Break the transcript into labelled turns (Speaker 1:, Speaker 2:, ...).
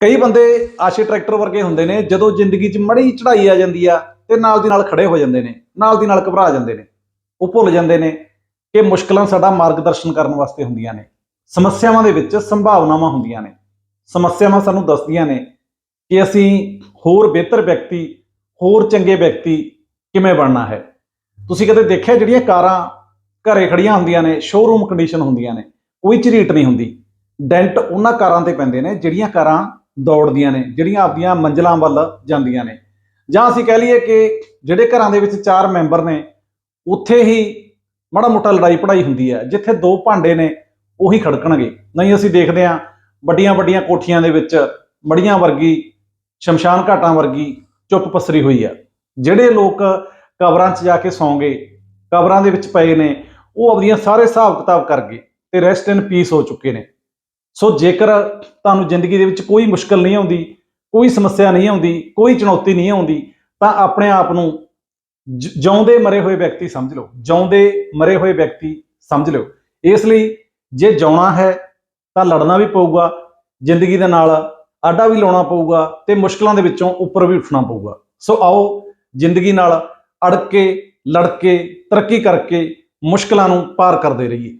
Speaker 1: ਕਈ ਬੰਦੇ ਆਸ਼ੇ ਟਰੈਕਟਰ ਵਰਗੇ ਹੁੰਦੇ ਨੇ, ਜਦੋਂ ਜ਼ਿੰਦਗੀ 'ਚ ਮੜੀ ਚੜ੍ਹਾਈ ਆ ਜਾਂਦੀ ਆ ਤੇ ਨਾਲ ਦੀ ਨਾਲ ਖੜੇ ਹੋ ਜਾਂਦੇ ਨੇ, ਨਾਲ ਦੀ ਨਾਲ ਘਬਰਾ ਜਾਂਦੇ ਨੇ, ਉਹ ਭੁੱਲ ਜਾਂਦੇ ਨੇ ਕਿ ਮੁਸ਼ਕਲਾਂ ਸਾਡਾ ਮਾਰਗਦਰਸ਼ਨ ਕਰਨ ਵਾਸਤੇ ਹੁੰਦੀਆਂ ਨੇ, ਸਮੱਸਿਆਵਾਂ ਦੇ ਵਿੱਚ ਸੰਭਾਵਨਾਵਾਂ ਹੁੰਦੀਆਂ ਨੇ, ਸਮੱਸਿਆਵਾਂ ਸਾਨੂੰ ਦੱਸਦੀਆਂ ਨੇ ਕਿ ਅਸੀਂ ਹੋਰ ਬਿਹਤਰ ਵਿਅਕਤੀ, ਹੋਰ ਚੰਗੇ ਵਿਅਕਤੀ ਕਿਵੇਂ ਬਣਨਾ ਹੈ। ਤੁਸੀਂ ਕਦੇ ਦੇਖਿਆ ਜਿਹੜੀਆਂ ਕਾਰਾਂ ਘਰੇ ਖੜੀਆਂ ਹੁੰਦੀਆਂ ਨੇ ਸ਼ੋਰੂਮ ਕੰਡੀਸ਼ਨ ਹੁੰਦੀਆਂ ਨੇ, ਕੋਈ ਝਰੀਟ ਨਹੀਂ ਹੁੰਦੀ ਡੈਂਟ ਉਹਨਾਂ ਕਾਰਾਂ ਤੇ ਪੈਂਦੇ ਨੇ ਜਿਹੜੀਆਂ ਕਾਰਾਂ ਦੌੜਦੀਆਂ ਨੇ, ਜਿਹੜੀਆਂ ਆਪਦੀਆਂ ਮੰਜ਼ਲਾਂ ਵੱਲ ਜਾਂਦੀਆਂ ਨੇ। ਜਾਂ ਅਸੀਂ ਕਹਿ ਲਈਏ ਕਿ ਜਿਹੜੇ ਘਰਾਂ ਦੇ ਵਿੱਚ ਚਾਰ ਮੈਂਬਰ ਨੇ, ਉੱਥੇ ਹੀ ਮਾੜਾ ਮੋਟਾ ਲੜਾਈ ਪੜਾਈ ਹੁੰਦੀ ਹੈ, ਜਿੱਥੇ ਦੋ ਭਾਂਡੇ ਨੇ, ਉਹੀ ਖੜਕਣਗੇ। ਨਹੀਂ, ਅਸੀਂ ਦੇਖਦੇ ਹਾਂ ਵੱਡੀਆਂ ਵੱਡੀਆਂ ਕੋਠੀਆਂ ਦੇ ਵਿੱਚ ਮੜੀਆਂ ਵਰਗੀ, ਸ਼ਮਸ਼ਾਨ ਘਾਟਾਂ ਵਰਗੀ ਚੁੱਪ ਪਸਰੀ ਹੋਈ ਆ ਜਿਹੜੇ ਲੋਕ ਕਬਰਾਂ 'ਚ ਜਾ ਕੇ ਸੌਂਗੇ, ਕਬਰਾਂ ਦੇ ਵਿੱਚ ਪਏ ਨੇ, ਉਹ ਆਪਣੀਆਂ ਸਾਰੇ ਹਿਸਾਬ ਕਿਤਾਬ ਕਰ ਗਏ ਤੇ ਰੈਸਟ ਇਨ ਪੀਸ ਹੋ ਚੁੱਕੇ ਨੇ। ਸੋ ਜੇਕਰ ਤੁਹਾਨੂੰ ਜ਼ਿੰਦਗੀ ਦੇ ਵਿੱਚ ਕੋਈ ਮੁਸ਼ਕਲ ਨਹੀਂ ਆਉਂਦੀ, ਕੋਈ ਸਮੱਸਿਆ ਨਹੀਂ ਆਉਂਦੀ, ਕੋਈ ਚੁਣੌਤੀ ਨਹੀਂ ਆਉਂਦੀ, ਤਾਂ ਆਪਣੇ ਆਪ ਨੂੰ ਜ- ਜਿਉਂਦੇ ਮਰੇ ਹੋਏ ਵਿਅਕਤੀ ਸਮਝ ਲਓ, ਜਿਉਂਦੇ ਮਰੇ ਹੋਏ ਵਿਅਕਤੀ ਸਮਝ ਲਓ। ਇਸ ਲਈ ਜੇ ਜਿਉਣਾ ਹੈ ਤਾਂ ਲੜਨਾ ਵੀ ਪਊਗਾ, ਜ਼ਿੰਦਗੀ ਦੇ ਨਾਲ ਆਡਾ ਵੀ ਲਾਉਣਾ ਪਊਗਾ ਤੇ ਮੁਸ਼ਕਲਾਂ ਦੇ ਵਿੱਚੋਂ ਉੱਪਰ ਵੀ ਉੱਠਣਾ ਪਊਗਾ। ਸੋ ਆਓ ਜ਼ਿੰਦਗੀ ਨਾਲ ਅੜ ਕੇ ਲੜ ਕੇ ਤਰੱਕੀ ਕਰਕੇ ਮੁਸ਼ਕਲਾਂ ਨੂੰ ਪਾਰ ਕਰਦੇ ਰਹੀਏ।